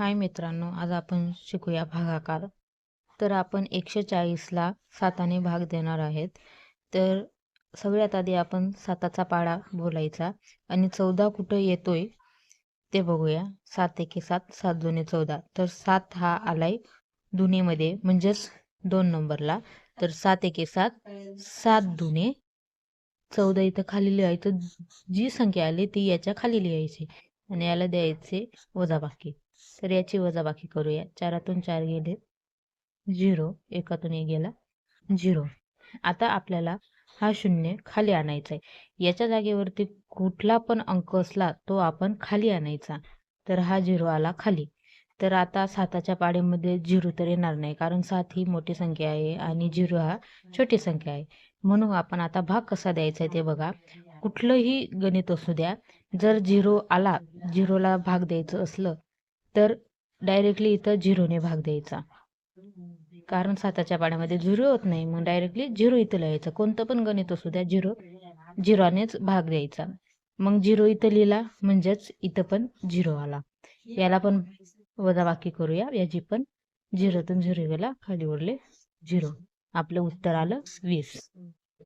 हाय मित्रांनो आज आपण शिकूया भागाकार. तर आपण एकशे चाळीसला साताने भाग देणार आहेत. तर सगळ्यात आधी आपण साताचा पाडा बोलायचा आणि चौदा कुठं येतोय ते बघूया. सात एके सात सात दोन्ही चौदा. तर सात हा आलाय दुनेमध्ये म्हणजेच दोन नंबरला. तर सात एके सात सात दुने चौदा. इथं खाली लिहायचं जी संख्या आली ती याच्या खाली लिहायची आणि याला द्यायचे वजाबाकी. तर याची वजाबाकी करूया. चारातून चार गेले. झिरो. एकातून एक गेला. झिरो. आता आपल्याला हा शून्य खाली आणायचा आहे याच्या जागेवरती कुठला पण अंक असला तो आपण खाली आणायचा. तर हा झिरो आला खाली. तर आता साताच्या पाड्यामध्ये झिरो तर येणार नाही कारण सात ही मोठी संख्या आहे आणि झिरो हा छोटी संख्या आहे. म्हणून आपण आता भाग कसा द्यायचा आहे ते बघा. कुठलंही गणित असू द्या. जर झिरो आला झिरोला भाग द्यायचं असलं तर डायरेक्टली इथं झिरोने भाग द्यायचा. कारण साताच्या पाड्यामध्ये झिरो होत नाही मग डायरेक्टली झिरो इथं लिहायचं. कोणतं पण गणित असू द्या झिरो झिरोनेच भाग द्यायचा. मग झिरो इथं लिहिला म्हणजेच इथं पण झिरो आला. याला पण वजाबाकी करूया. याची पण झिरोतून झिरो गेला खाली उरले झिरो. आपलं उत्तर आलं वीस.